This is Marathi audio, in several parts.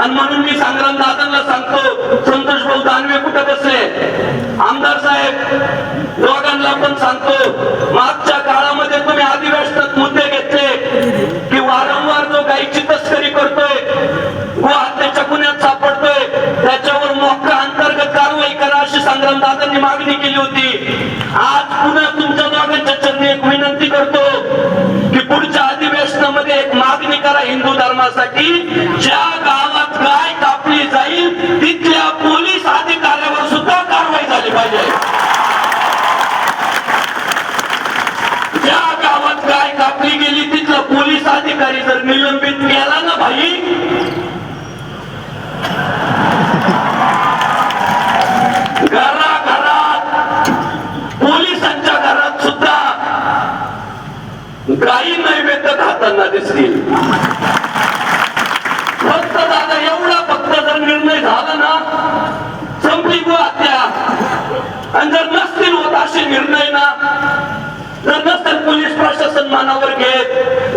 आणि म्हणून मी संग्राम दादांना सांगतो संतोष भाऊ दानवे कुठे बसले? आमदार साहेब लोकांना पण सांगतो मागच्या काळामध्ये तुम्ही अधिवेशनात मुद्दे घेतले की वारंवार जो गायीची तस्करी करतोय गो हत्याच्या गुन्ह्यात सापडतोय त्याच्यावर मोठा अंतर्गत कारवाई करा अशी संग्राम दादांनी मागणी केली होती. आज पुन्हा तुमच्या दोघांच्या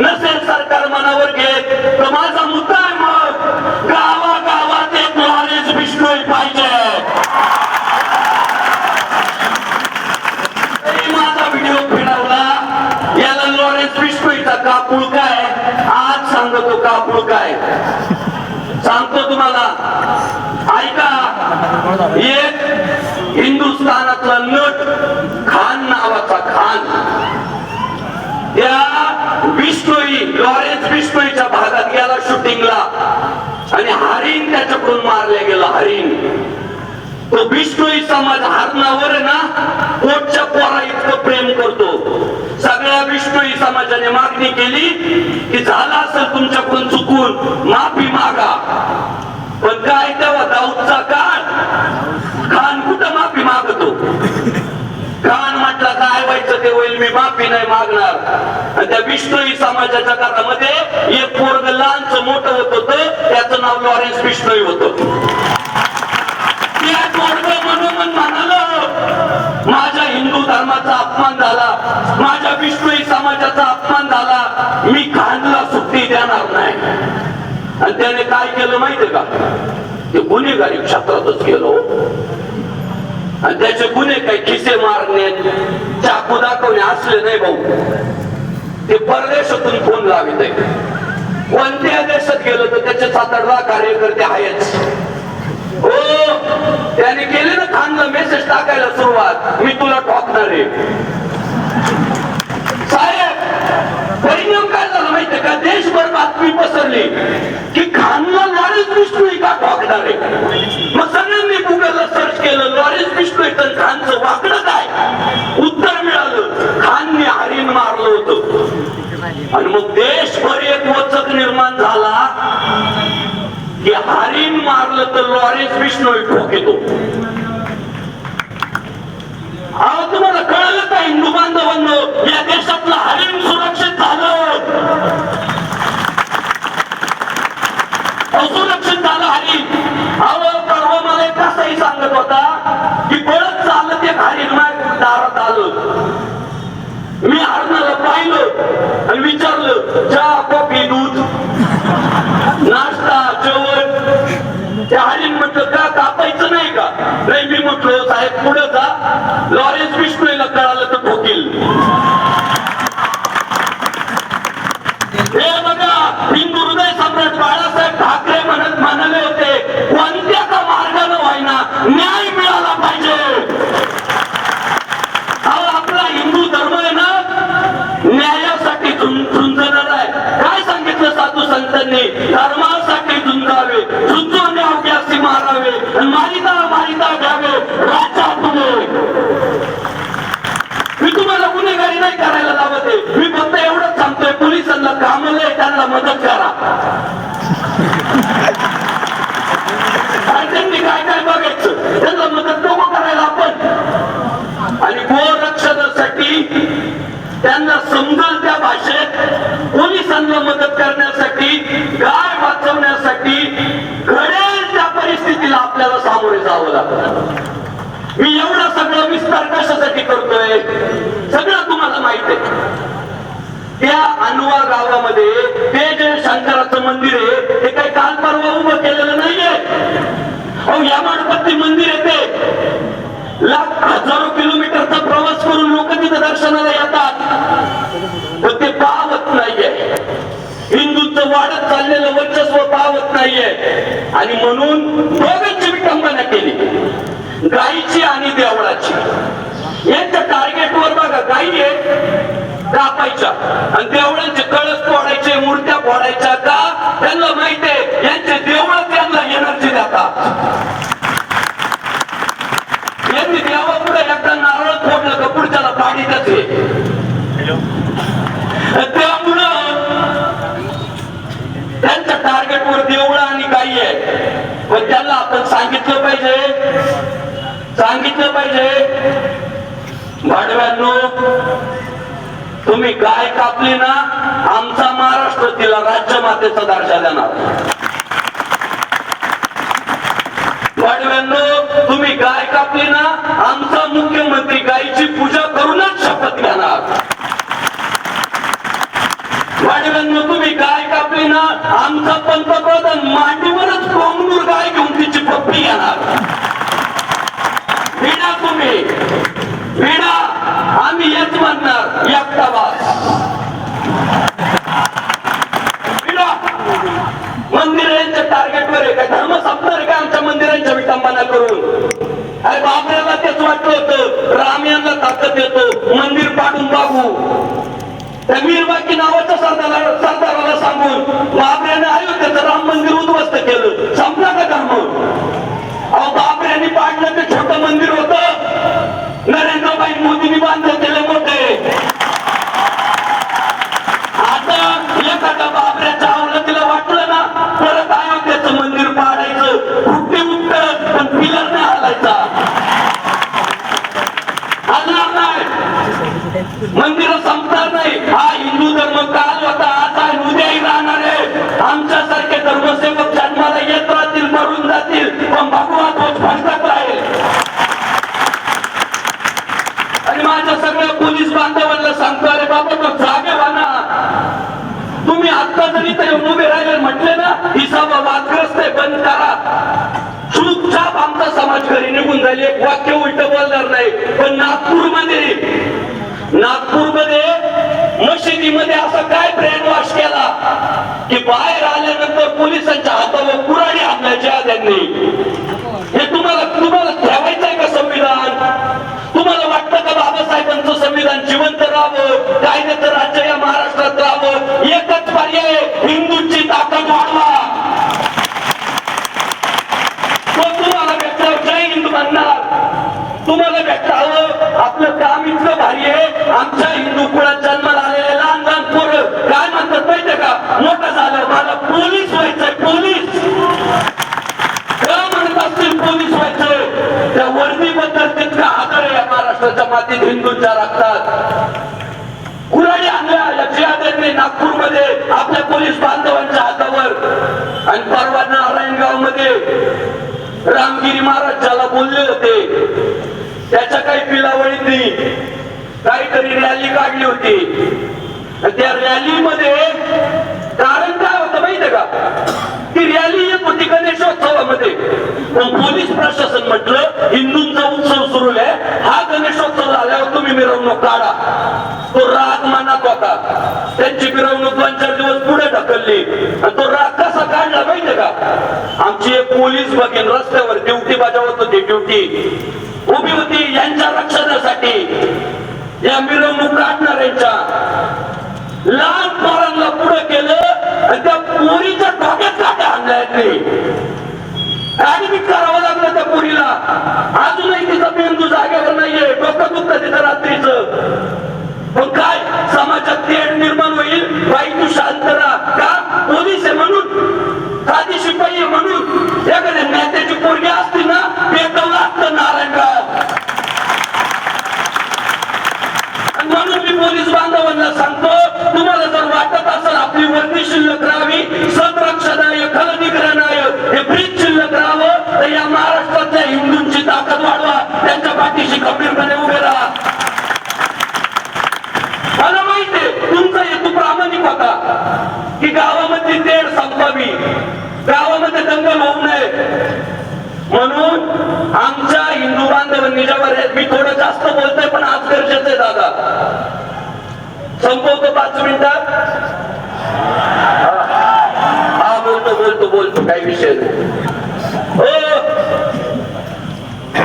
Listen. गेला आणि हरिण त्याच्याकडून मारले गेला हरिण. तो विष्णुई समाज हरणावर आहे ना पोटच्या पोरा इतकं प्रेम करतो. सगळ्या विष्णुई समाजाने मागणी केली की झाला असेल तुमच्याकडून चुकून माफी मागा. पण काय तेव्हा माफी नाही मागणार. आणि त्या बिश्नोई समाजाच्या काळामध्ये एक पोरग लहानच मोठं होत होत त्याचं नाव लॉरेन्स बिश्नोई होत. म्हणून म्हणालं माझ्या हिंदू धर्माचा अपमान झाला माझ्या विष्णू समाजाचा अपमान झाला मी खानला सुट्टी देणार नाही. आणि त्याने काय केलं माहितीये का? ते गुन्हेगारी क्षेत्रातच गेलो. आणि त्याचे गुन्हे काही खिसे मारणे चाकू दाखवणे असले नाही भाऊ. ते परदेशातून फोन लावित आहे कोणत्या देशात गेलो तर त्याचे सात आठ कार्यकर्ते आहेच. हो त्याने केले ना खानला मेसेज टाकायला सुरुवात. मी तुला टॉकणार आहे. साहेब परिणाम काय झाला माहितीये का? देशभर बातमी पसरली की खानला लॉरेन्स बिश्नोई का टॉकणार आहे? मग केलं लॉरेन्स बिश्नोई तर खानचं वाकडं काय? उत्तर मिळालं. खानने हरिण मारलं होतं. आणि मग देशभर एक वचक निर्माण झाला. की हरिण मारलं तर लॉरेन्स बिष्णू ठोक येतो अहो तुम्हाला कळलं का हिंदू बांधवांनो या देशातलं हरिण सुरक्षित झालं असुरक्षित झालं हरिण अहो परवा मला एक कसाही होता की परत चाललं ते हरिण दारात आलं. मी हरणाला पाहिलं आणि विचारलं चहा कॉफी दूध? नाश्ता जेवण. त्या हरिण म्हटलं का कापायचं नाही का? नाही मी म्हटलं साहेब पुढे जा. लॉरी विष्णूला कळालं तर ठोकील हे बघा हिंदू हृदय सम्राट बाळासाहेब ठाकरे म्हणत म्हणाले होते कोणत्या का मार्गाने व्हायना न्याय मिळाला पाहिजे अहो आपला हिंदू धर्म आहे ना न्यायासाठी झुं- झुंजणार आहे काय सांगितलं साधू संतांनी धर्मासाठी झुंजावे झुंजून अवघ्यासी मारावे आणि मारिता मारिता घ्यावे राजा तुले मी तुम्हाला गुन्हेगारी नाही करायला लावत आहे मी फक्त एवढंच सांगतोय पोलिसांना कामाला आहे, त्यांना मदत करा आणि त्यांनी काय काय बघायचं त्यांना मदत नको करायला आपण आणि गोरक्षणासाठी त्यांना समजल त्या भाषेत पोलिसांना मदत करण्यासाठी गाय वाचवण्यासाठी घडेल त्या परिस्थितीला आपल्याला सामोरे जावं लागतं मी एवढा सगळं विस्तार कशासाठी करतोय सगळं तुम्हाला माहीत आहे त्या मानवा गावामध्ये ते जे शंकराचं मंदिर आहे ते काही काल परवा उभं केलेलं नाहीये अहो यामाडपत्ती मंदिर आहे ते लाख हजारो किलोमीटरचा प्रवास करून लोक तिथं दर्शनाला येतात पण ते पावत नाहीये हिंदूंचं वाढत चाललेलं वर्चस्व पावत नाहीये. आणि म्हणून दोघांची विटंबना केली गायीची आणि देवळाची. एक टार्गेट वर बघा गायी आहे. कापायच्या. आणि देवळांचे कळस फोडायचे मूर्त्या फोडायच्या का त्यांना माहिती आहे यांचे देवळ त्यांना एनर्जी देतात यांनी देवापुढे एकदा नारळ फोडलं का पुढच्याला पाडीतच आहे त्यामुळं त्यांच्या टार्गेटवर देवळं आणि काही आहे पण त्यांना आपण सांगितलं पाहिजे. सांगितलं पाहिजे. भाडव्यांनो तुम्ही गाय कापली ना आमचा महाराष्ट्र तिला राज्य मातेचा दर्जा देणार. भाडव्यांनो तुम्ही गाय कापली ना आमचा मुख्यमंत्री गायीची पूजा करूनच शपथ घेणार. भाडव्यांनो तुम्ही गाय कापली ना आमचा पंतप्रधान मांडीवरच कोंबूर गाय घेऊन तिची पप्पी घेणार भिडा तुम्ही भिडा आम्ही हेच म्हणणार एकटा वास भिडा मंदिरांच्या टार्गेटवर आहे काय धर्म संपणार आहे का आमच्या मंदिरांच्या विटंबना करून अरे बाबऱ्याला तेच वाटलं होतं राम यांना ताकद येतो मंदिर पाडून बागू त्या मीरबाकी नावाच्या सरदाराला सरदाराला सांगून बाबऱ्याने अयोध्येचं राम मंदिर उद्ध्वस्त केलं संपला का धर्म अहो बाबऱ्याने पाडलं ते छोटं मंदिर होतं नरेंद्रभाई मोदींनी बांधलं केलं मोठे आता एखाद्या बाबऱ्याच्या अवलतीला वाटलं ना परत अयोध्येचं मंदिर पाडायचं कुठे उठत पण पिलर नाही हलायचा हलणार नाही मंदिर संपणार नाही. हा हिंदू धर्म काल होता आता उद्याही राहणार आहे. आमच्यासारखे धर्मसेवक जन्माला येत राहतील मरून जातील पण भगवा तोच भटकत राहील आणि माझ्या सगळ्या पोलीस बांधवांना सांगतो अरे बाबा तो जागे ना. तुम्ही आता जरी ते उभे राहिले म्हटले ना ही सभा वादग्रस्त आहे बंद करा. चुपचाप आमचा समाज घरी निघून झाली एक वाक्य उलट बोलणार नाही. पण नागपूरमध्ये नागपूरमध्ये मशिदीमध्ये असा काय ब्रेन वॉश केला की बाहेर आल्यानंतर पोलिसांच्या हातावर कुराडी आणण्याच्या त्यांनी हे तुम्हाला तुम्हाला ठेवायचंय का संविधान? तुम्हाला वाटतं का बाबासाहेबांचं संविधान जिवंत राहावं? कायद्याचं राज्य या महाराष्ट्रात राहावं? एकच पर्याय आहे, हिंदूंची ताकद वाढवा तो तुम्हाला भेटल्यावर जय हिंद म्हणणार तुम्हाला भेटावं आपलं काम इतकं भारी आहे आमच्या हिंदू कुळात जन्माला आलेले लहान लहान पोरं काय म्हणतात माहितीये का मोठं झालं मला पोलीस व्हायचंय पोलीस का म्हणत असतील पोलीस व्हायचं त्या वर्दीबद्दल तितका आदर आहे या महाराष्ट्राच्या मातीत हिंदूंच्या रक्तात कुराडी आणल्या या जिहाद्यांनी नागपूरमध्ये आपल्या पोलीस बांधवांच्या हातावर आणि परवा नारायणगाव रामगिरी महाराज ज्याला बोलले होते त्याच्या काही पिलावळीतनी काहीतरी रॅली काढली होती. आणि त्या रॅलीमध्ये कारण काय होतं माहितीये का? ती रॅली येत होती गणेशोत्सवामध्ये. पोलीस प्रशासन म्हटलं हिंदूंचा उत्सव सुरू आहे. हा गणेशोत्सव झाल्यावर तुम्ही मिरवणूक काढा. तो राग मनात होता. त्यांची मिरवणूक दोन चार दिवस पुढे ढकलली. आणि तो राग कसा काढला माहितीये का? पोलीस बघेल रस्त्यावर ड्युटी बजावत होती ड्युटी. उभी होती यांच्या रक्षणासाठी. या मिरवणूक काढणाऱ्यांच्या लहान पोरांना पुढे केलं आणि त्या पोरीच्या डोक्यात काटा आणल्या ऍडमिट करावं लागलं त्या पुरीला. अजूनही तिचा मेंदू जागेवर नाहीये. डोकं दुखत तिथं रात्रीच. पण काय समाजात तेढ निर्माण होईल बाई तू शांत राहा का पोलीस आहे म्हणून साधी शिपाई आहे म्हणून एखाद्या नेत्याची पोरगी असती ना पेटवलं असतं नारायणगाव आणि म्हणून मी पोलीस बांधवांना सांगतो तुम्हाला जर वाटत असेल आपली वर्दी शिल्लक राहावी संरक्षणाय खलनीकरणाय हे ब्रिज शिल्लक राहावं तर या महाराष्ट्रातल्या हिंदूंची ताकद वाढवा त्यांच्या पाठीशी खंबीरपणे उभे राहा मला माहितीये तुमच्या म्हणून आमच्या हिंदू निजावर मी थोडं जास्त बोलतोय पण आज गरजेचं आहे दादा. संपवतो पाच मिनिटात हा बोलतो बोलतो बोलतो काही विषय हो.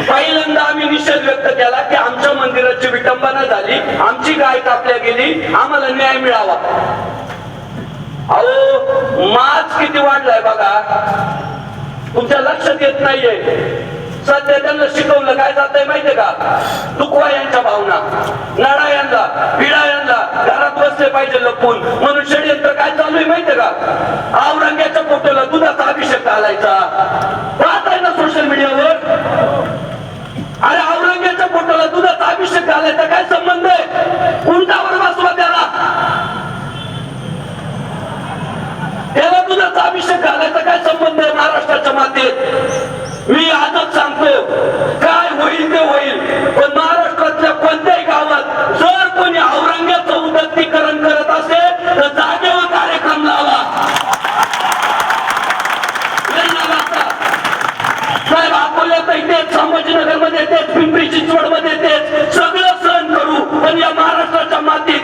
पहिल्यांदा आम्ही निषेध व्यक्त केला की आमच्या मंदिराची विटंबना झाली आमची गाय कापल्या गेली आम्हाला न्याय मिळावा. अहो माज किती वाढलाय बघा. तुमच्या लक्षात येत नाहीये. सध्या त्यांना शिकवलं. काय जातंय माहितीये का? दुखवा यांच्या भावना नाडा यांना पिढा यांना घरात बसले पाहिजे लपून. म्हणून षडयंत्र काय चालू आहे माहितीये का? औरंगाच्या फोटोला दुधाचा अभिषेक घालायचा. पाहताय ना सोशल मीडियावर अरे औरंग्याच्या पोटाला दुधाचा अभिषेक घालायचा काय संबंध आहे? उंटावर बसवा त्याला दुधाचा अभिषेक घालायचा काय संबंध आहे महाराष्ट्राच्या मातीत मी आजच सांगतो काय होईल ते होईल पण महाराष्ट्रातल्या कोणत्याही गावात जर कोणी औरंग्याचं उदत्तीकरण करत असेल तर जागेवर कार्यक्रम लावा लई लावाचा. साहेब अकोल्यात तेच संभाजीनगरमध्ये तेच पिंपरी चिंचवडमध्ये तेच सगळं सहन करू. पण या महाराष्ट्राच्या माती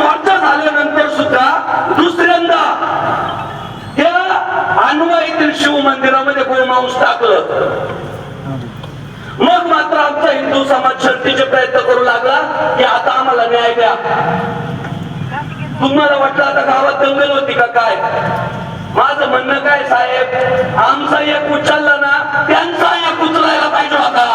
मोर्चा झाल्यानंतर सुद्धा दुसऱ्यांदा त्या अन्वय येथील शिव मंदिरामध्ये गोमांस टाकलं. मग मात्र आमचा हिंदू समाज शक्तीचे प्रयत्न करू लागला की आता आम्हाला न्याय द्या. तुम्हाला वाटलं आता गावात दंगल होती का काय? माझं म्हणणं काय साहेब? आमचा एक उचलला ना त्यांचा एक उचलायला पाहिजे होता.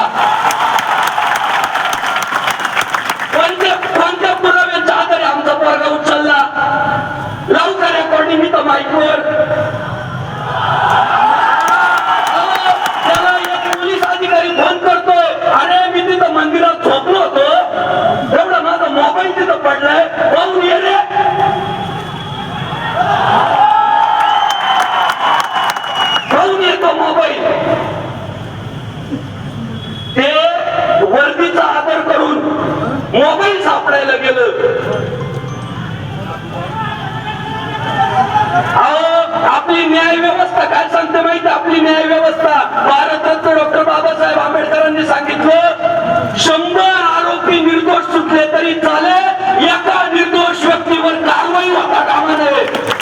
पद्धतीचा आदर करून मोबाईल सापडायला गेलं. आपली न्याय व्यवस्था काय सांगते माहिती? आपली न्याय व्यवस्था. भारतरत्न डॉक्टर बाबासाहेब आंबेडकरांनी सांगितलं शंभर आरोपी निर्दोष सुटले तरी चालेल एका निर्दोष व्यक्तीवर कारवाई होता कामा नये.